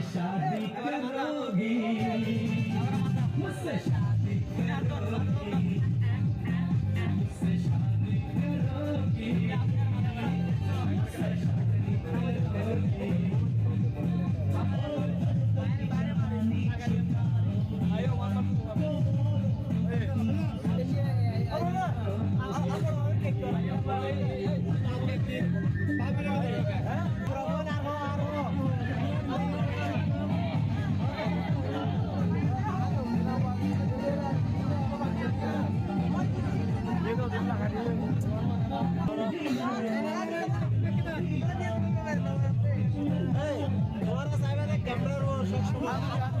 Shabby, shabby, shabby, shabby, shabby, shabby, shabby, shabby, Yeah.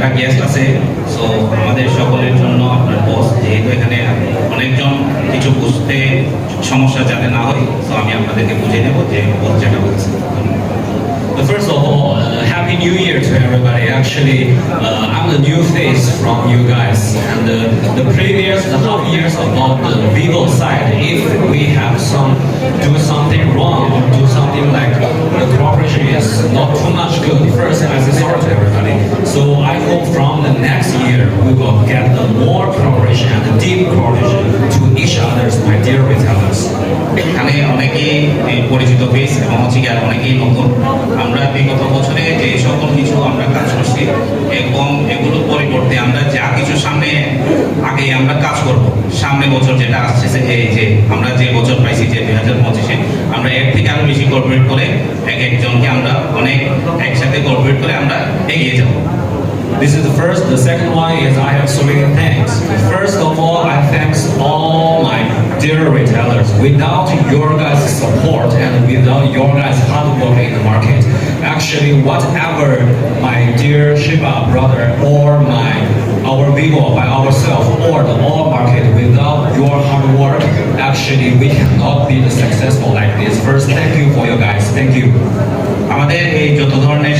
যারা guest আছে so আমাদের সকলের জন্য আপনার বস যেহেতু এখানে অনেকজন, কিছু বুঝতে সমস্যা যাতে না হয় তো আমি আপনাদেরকে বুঝিয়ে নেব যে বস যেটা বলছে। First of all, uh, Happy New Year to everybody. Actually, uh, I'm the new face from you guys. And uh, the previous half years about the Vivo side, if we have some do something wrong do something like the cooperation is not too much good, first I say sorry to everybody. So I hope from the পরিচিত face এবং হচ্ছে আর অনেকেই নতুন আমরা বিগত বছরে যে সকল কিছু আমরা কাজ করছি এবং এগুলোর পরিবর্তে আমরা যা কিছু সামনে আগে আমরা কাজ করব সামনে বছর যেটা আসছে যে এই যে আমরা যে বছর পাইছি যে দুই হাজার পঁচিশে আমরা এর থেকে আরও বেশি কর্পোরেট করে এক একজনকে আমরা অনেক একসাথে কর্পোরেট করে আমরা এগিয়ে যাব This is the first. The second one is I have so many thanks. First of all, I thanks all my dear retailers. Without your guys' support and without your guys' hard work in the market, actually, whatever my dear Shiba brother or my our big yourself or the all market without your hard work, actually we cannot be successful like this. First, thank you for you guys. Thank you. আমাদের এই যত ধরনের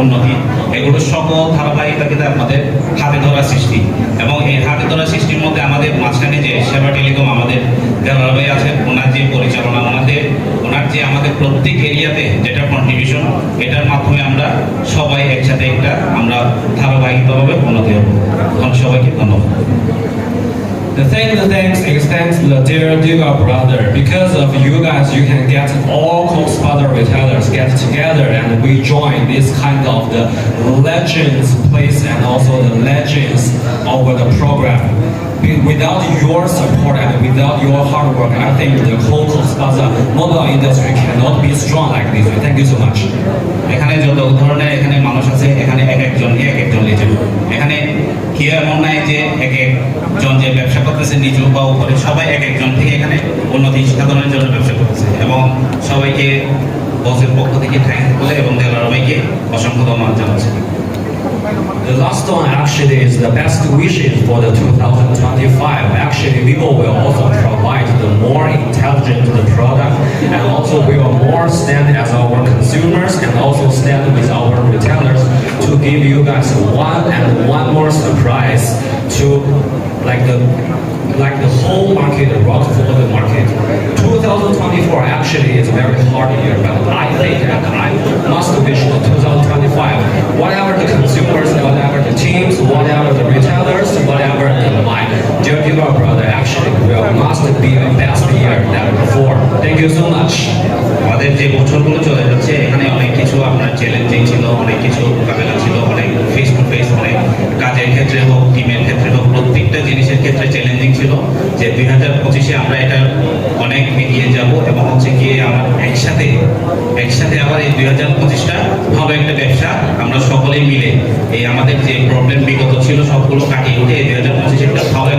উন্নতি। এগুলো সকল ধারাবাহিকতাকে আমাদের হাতে ধরা সৃষ্টি। এবং এই হাতে ধরা সৃষ্টির মধ্যে আমাদের মাঝখানে যে সেবা টেলিকম আমাদের দেলারাবাই আছেন ওনার যে পরিচালনা ওনাদের ওনার যে আমাদের প্রত্যেক এরিয়াতে যেটা কন্ট্রিবিউশন এটার মাধ্যমে আমরা সবাই একসাথে একটা আমরা ধারাবাহিকভাবে উন্নতি হব। তখন সবাইকে ধন্যবাদ। The thing, the thanks extends to the dear dear brother. Because of you guys, you can get all co-sponsor retailers get together and we join this kind of the legends place and also the legends over the program. Without your support and without your hard work, I think the whole co-sponsor mobile industry cannot be strong like this. Thank you so much. এখানে একজন যে ব্যবসা করতেছে নিচু বা উপরে সবাই এক একজন থেকে এখানে উন্নতি সাধনের জন্য ব্যবসা করতেছে এবং সবাইকে বসের পক্ষ থেকে থ্যাংক বলে এবং দেলারবাইকে অসংখ্য ধন্যবাদ জানাচ্ছি The last one actually is the best wishes for the 2025. Actually, Vivo will also provide the more intelligent the product and also we will more stand as our consumers and also stand with our retailers to give you guys one and one more surprise to like the like the whole market, the rock for the market. 2024 actually is a very hard year, but I think and I must wish the 2025, whatever the consumers, whatever the teams, whatever the retailers, whatever the my dear dear brother, actually ক্ষেত্রে ছিল যে দুই হাজার পঁচিশে আমরা এটা অনেক এগিয়ে যাব এবং হচ্ছে গিয়ে আমার একসাথে একসাথে আবার এই দুই হাজার পঁচিশটা ভালো একটা ব্যবসা আমরা সকলেই মিলে এই আমাদের যে প্রবলেম বিগত ছিল সবগুলো কাটিয়ে উঠে এই দুই হাজার পঁচিশে একটা ভালো